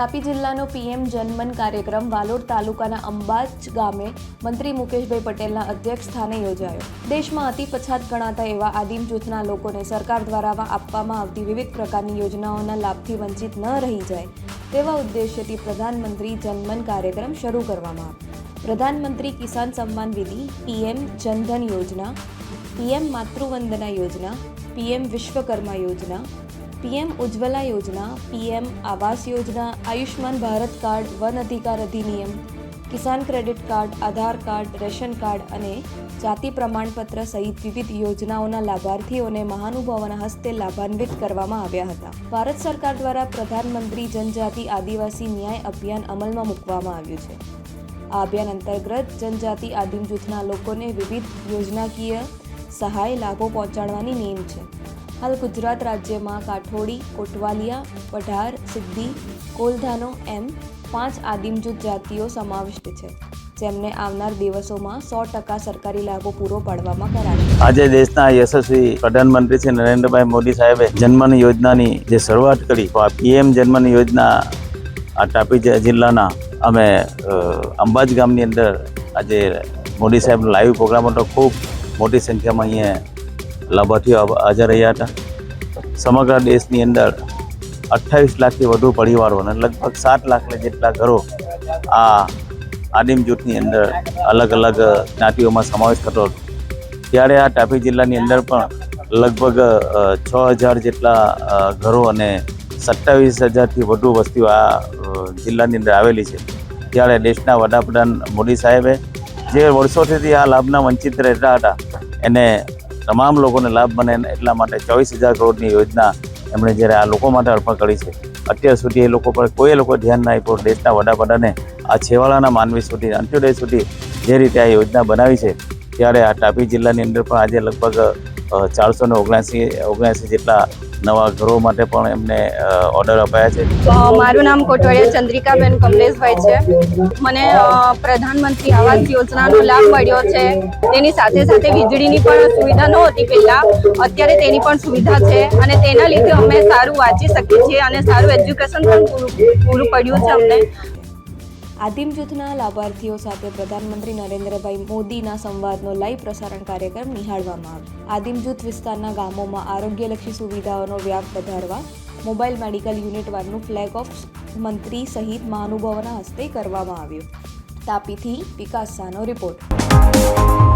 તાપી જિલ્લાનો પીએમ જનમન કાર્યક્રમ વાલોડ તાલુકાના અંબાજ ગામે મંત્રી મુકેશભાઈ પટેલના અધ્યક્ષ સ્થાને યોજાયો. દેશમાં અતિ પછાત ગણાતા એવા આદિમ જૂથના લોકોને સરકાર દ્વારા આપવામાં આવતી વિવિધ પ્રકારની યોજનાઓના લાભથી વંચિત ન રહી જાય તેવા ઉદ્દેશ્યથી પ્રધાનમંત્રી જનમન કાર્યક્રમ શરૂ કરવામાં આવ્યો. પ્રધાનમંત્રી કિસાન સન્માન નિધિ પીએમ જનધન યોજના, પીએમ માતૃવંદના યોજના, પીએમ વિશ્વકર્મા યોજના પીએમ ઉજ્જવલા યોજના, પીએમ આવાસ યોજના આયુષ્માન ભારત કાર્ડ, વન અધિકાર અધિનિયમ, Kisan credit card, Aadhaar card, ration card અને જાતિ પ્રમાણપત્ર સહિત વિવિધ યોજનાઓના લાભાર્થીઓને મહાનુભાવોના હસ્તે લાભાન્વિત કરવામાં આવ્યા હતા. ભારત સરકાર દ્વારા પ્રધાનમંત્રી જનજાતિ આદિવાસી ન્યાય અભિયાન અમલમાં મૂકવામાં આવ્યું છે. આ અભિયાન અંતર્ગત જનજાતિ આદિમ જૂથના લોકોને વિવિધ યોજનાકીય સહાય લાભો પહોંચાડવાની નેમ છે. હાલ ગુજરાત રાજ્યમાં કાઠોડી, કોટવાલિયા, પઢાર સિદ્ધિ કોલધાનો એમ પાંચ આદિમ જૂથ જાતિઓ સમાવિષ્ટ છે, જેમને આવનાર દિવસોમાં સો ટકા સરકારી લાભો પૂરો પાડવામાં કરાશે. આજે દેશના યશસ્વી પ્રધાનમંત્રી શ્રી નરેન્દ્રભાઈ મોદી સાહેબે જન્મન યોજનાની જે શરૂઆત કરી પીએમ જન્મન યોજના આ તાપી જિલ્લાના અમે અંબાજ ગામની અંદર આજે મોદી સાહેબનો લાઈવ પ્રોગ્રામ હતો, ખૂબ મોટી સંખ્યામાં અહીંયા લાભાર્થીઓ હાજર રહ્યા હતા. સમગ્ર દેશની અંદર અઠ્ઠાવીસ લાખથી વધુ પરિવારો અને લગભગ સાત લાખ જેટલા ઘરો આ આદિમ જૂથની અંદર અલગ અલગ જ્ઞાતિઓમાં સમાવેશ થતો હતો. ત્યારે આ તાપી જિલ્લાની અંદર પણ લગભગ છ હજાર જેટલા ઘરો અને સત્તાવીસ હજારથી વધુ વસ્તીઓ આ જિલ્લાની અંદર આવેલી છે. ત્યારે દેશના વડાપ્રધાન મોદી સાહેબે જે વર્ષોથી આ લાભના વંચિત રહેતા હતા, એને તમામ લોકોને લાભ બને એટલા માટે ચોવીસ હજાર કરોડની યોજના એમણે જ્યારે આ લોકો માટે અર્પણ કરી છે. અત્યાર સુધી એ લોકો પર કોઈ લોકો ધ્યાન ના આપ્યું. દેશના વડાપ્રધાને આ છેવાડાના માનવી સુધી, અંત્યોદય સુધી જે રીતે આ યોજના બનાવી છે, ત્યારે આ તાપી જિલ્લાની અંદર પણ આજે લગભગ ચારસો ને ઓગણસી ઓગણસી જેટલા નવા ઘરો માટે પણ એમને ઓર્ડર અપાયા છે. મારું નામ કોટવાડિયા ચંદ્રિકાબેન કમલેશભાઈ છે. મને પ્રધાનમંત્રી આવાસ યોજનાનો લાભ મળ્યો છે. તેની સાથે સાથે વીજળીની પણ સુવિધા નહોતી પહેલાં. અત્યારે તેની પણ સુવિધા છે અને તેના લીધે અમે સારું વાંચી શકીએ છીએ અને સારું એજ્યુકેશન પણ પૂરું પૂરું પડ્યું છે અમને. આદિમ જૂથના લાભાર્થીઓ સાથે પ્રધાનમંત્રી નરેન્દ્રભાઈ મોદીના સંવાદનો લાઈવ પ્રસારણ કાર્યક્રમ નિહાળવામાં આવ્યો. આદિમ જૂથ વિસ્તારના ગામોમાં આરોગ્યલક્ષી સુવિધાઓનો વ્યાપ વધારવા મોબાઈલ મેડિકલ યુનિટ વારનું ફ્લેગ ઓફ મંત્રી સહિત મહાનુભાવોના હસ્તે કરવામાં આવ્યું. તાપીથી વિકાસ સાનો રિપોર્ટ.